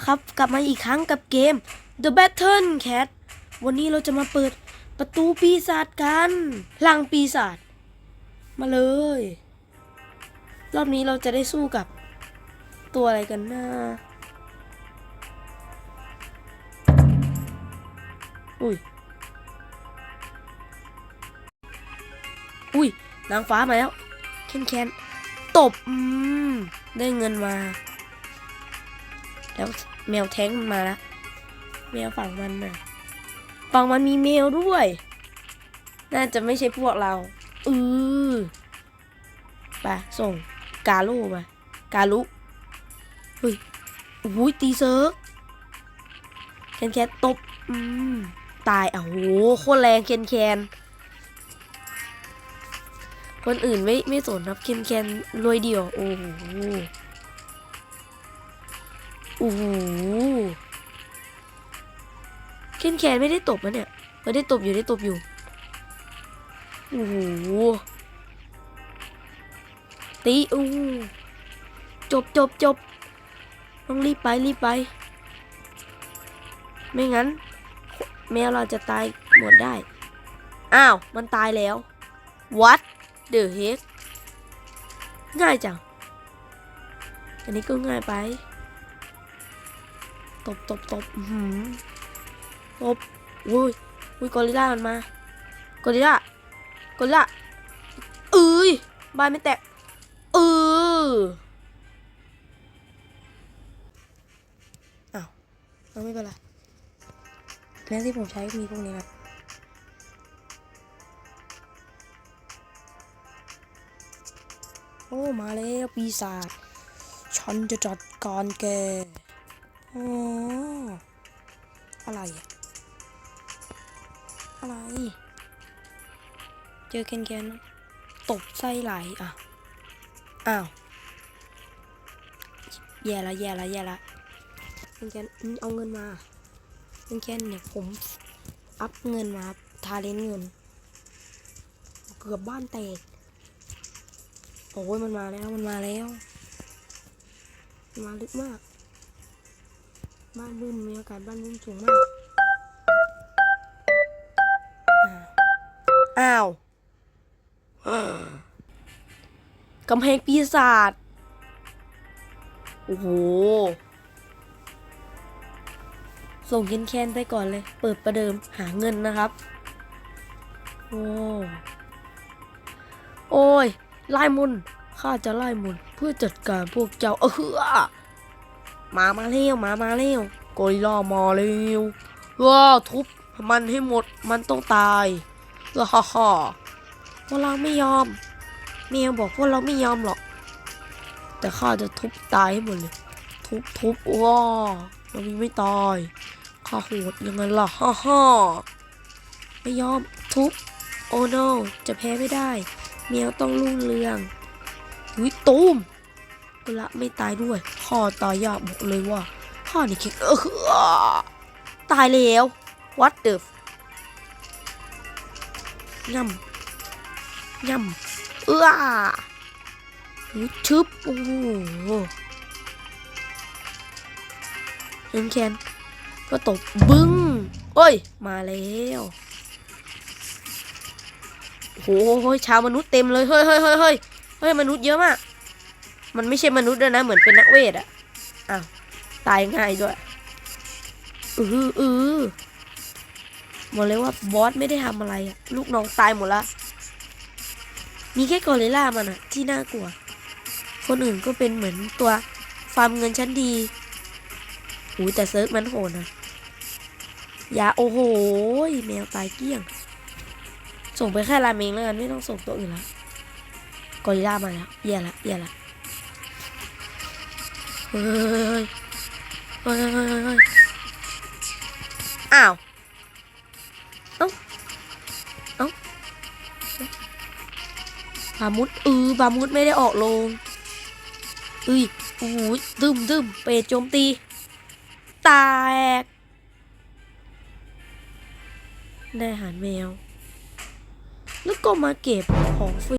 ละครับ กลับมาอีกครั้งกับเกม The Battle Cat วันนี้เราจะมาเปิดประตูปีศาจกันลังปีศาจมาเลย รอบนี้เราจะได้สู้กับ ตัวอะไรกันนะอุ้ย อุ้ยนางฟ้ามาแล้วแคนแคนตบ อืม ได้เงินมา แล้วแมวแท้งมันมาล้วแมวฝั่งมันน่ะฝั่งมันมีแมวด้วย น่าจะไม่ใช่พวกเราอือไปส่งกาลูไปกาลุเฮ้ยอุ้ยตีเซิร์กแคนแคนตบอืมตายอะโหโคตรแรงแคนแคนคนอื่นไม่ไม่สนครับเคนแคนรวยเดียวโอ้โห โอ้โหเคนแคนไม่ได้ตบนะเนี่ยไม่ได้ตบอยู่ได้ตบอยู่โอ้โหตีอู้จบจบจบต้องรีบไปรีบไป ไม่งั้น แมวเราจะตายหมดได้ อ้าว มันตายแล้ว what the heck ง่ายจัง อันนี้ก็ง่ายไป ตบตบตบหือตบอุ้ยอุ้ยกอริล่ามันมากอริล่ากอริล่าเอ้ยบานไม่แตกเอออ้าวเอาไม่เป็นไรแม้ที่ผมใช้มีพวกนี้ครับโอ้ มาแล้วปีศาจฉันจะจัดการแก อ๋ออะไรอะอะไร เจอแคนแคนตบไส้ไหลอะ อ้าว แย่ละแย่ละแย่ละแคนแคนเอาเงินมาแคนแคนเนี่ยผม อัพเงินมาทาเลนเงิน เกือบบ้านแตก โอ้ยมันมาแล้วมันมาแล้ว มาลึกมาก บ้านบึ้มมีอากาศบ้านบึ้มสูงมากอ้าวอ้าวกำแพงปีศาจ โอ้โห ส่งเคนแคนไปก่อนเลย เปิดประเดิมหาเงินนะครับ โอ้ โอ้ยไล่มุนข้าจะไล่มุนเพื่อจัดการพวกเจ้า เออ มามาเร็วมามาเร็วกอริลลามาเร็วว้าทุบมันให้หมดมันต้องตายฮ่าฮ่าฮ่าพวกเราไม่ยอมเมียบอกพวกเราไม่ยอมหรอก แต่ข้าจะทุบตายให้หมดเลย ทุบทุบว้าเรามีไม่ตายข้าโหดยังไงล่ะฮ่าฮ่าไม่ยอมทุบโอ้โนจะแพ้ไม่ได้ เมียวต้องรุ่งเรืองวิตูม กุละไม่ตายด้วยข้อตายยากบอกเลยว่าข้อนี่คิดเออตายแล้ว what the f- ย่ำย่ำเอื้อวิชึบโอ้โหเห็นแคนก็ตบบึ้งโอ้ย มาแล้วโอ้โหชาวมนุษย์เต็มเลย เฮ้ยเฮ้ยเฮ้ยเฮ้ยเฮ้ยมนุษย์เยอะมาก มันไม่ใช่มนุษย์ด้วยนะ เหมือนเป็นนักเวทอะอ้าวตายง่ายด้วยอืออือบอกเลยว่าบอสไม่ได้ทำอะไรอะลูกน้องตายหมดละ มีแค่กอริลล่ามันอะที่น่ากลัว คนอื่นก็เป็นเหมือนตัวฟาร์มเงินชั้นดีอู้แต่เซิร์ฟมันโหดนะอย่าโอ้โหแมวตายเกลี้ยง ส่งไปแค่ราเมงแล้วกันไม่ต้องส่งตัวอื่นแล้วกอริลล่ามาแล้วแย่ละแย่ละ เฮ้ยเฮ้ยเฮ้ยเฮ้ยอ้าวเอ้าเอ้าบามุดเออบามุดไม่ได้ออกลงเอ้ยโอ้ดึมดึมเปรตโจมตี แตก ได้อาหารแมว แล้วก็มาเก็บของฟรี